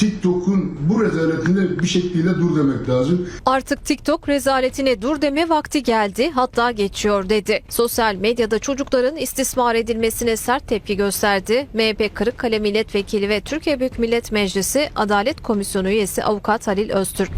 TikTok'un bu rezaletine bir şekliyle dur demek lazım. Artık TikTok rezaletine dur deme vakti geldi hatta geçiyor dedi. Sosyal medyada çocukların istismar edilmesine sert tepki gösterdi. MHP Kırıkkale Milletvekili ve Türkiye Büyük Millet Meclisi Adalet Komisyonu üyesi Avukat Halil Öztürk.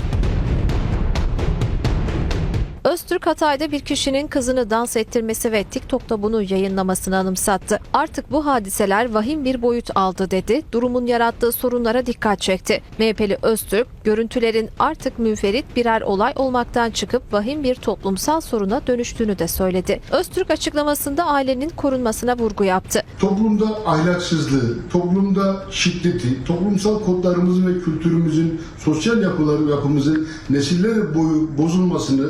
Öztürk Hatay'da bir kişinin kızını dans ettirmesi ve TikTok'ta bunu yayınlamasını anımsattı. Artık bu hadiseler vahim bir boyut aldı dedi. Durumun yarattığı sorunlara dikkat çekti. MHP'li Öztürk, görüntülerin artık münferit birer olay olmaktan çıkıp vahim bir toplumsal soruna dönüştüğünü de söyledi. Öztürk açıklamasında ailenin korunmasına vurgu yaptı. Toplumda ahlaksızlığı, toplumda şiddeti, toplumsal kodlarımızın ve kültürümüzün, sosyal yapıları, yapımızın nesiller boyu bozulmasını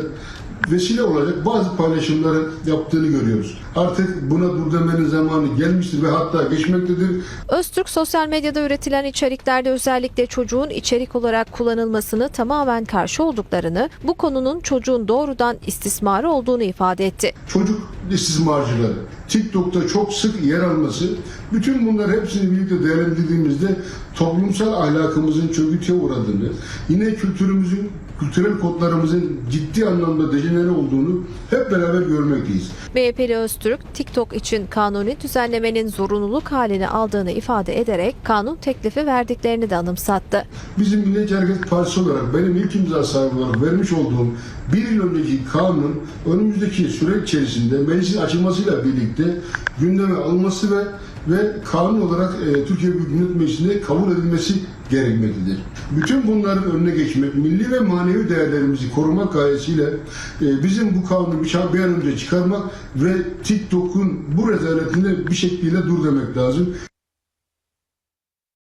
vesile olacak bazı paylaşımları yaptığını görüyoruz. Artık buna dur demenin zamanı gelmiştir ve hatta geçmektedir. Öztürk sosyal medyada üretilen içeriklerde özellikle çocuğun içerik olarak kullanılmasını tamamen karşı olduklarını, bu konunun çocuğun doğrudan istismarı olduğunu ifade etti. Çocuk istismarcıları, TikTok'ta çok sık yer alması, bütün bunlar hepsini birlikte değerlendirdiğimizde toplumsal ahlakımızın çöküntüye uğradığını, yine kültürümüzün, kültürel kodlarımızın ciddi anlamda dejenere olduğunu hep beraber görmekteyiz. MHP'li Öztürk, TikTok için kanuni düzenlemenin zorunluluk halini aldığını ifade ederek kanun teklifi verdiklerini de anımsattı. Bizim Milliyetçi Hareket Partisi olarak benim ilk imza sahibi olarak vermiş olduğum bir yıl önceki kanun önümüzdeki süre içerisinde meclisin açılmasıyla birlikte gündeme alınması ve ve kanun olarak e, Türkiye Büyük Millet Meclisi'nde kabul edilmesi gerekmektedir. Bütün bunların önüne geçmek, milli ve manevi değerlerimizi korumak gayesiyle e, bizim bu kanunu bir, bir an önce çıkarmak ve TikTok'un bu rezaletine bir şekliyle dur demek lazım.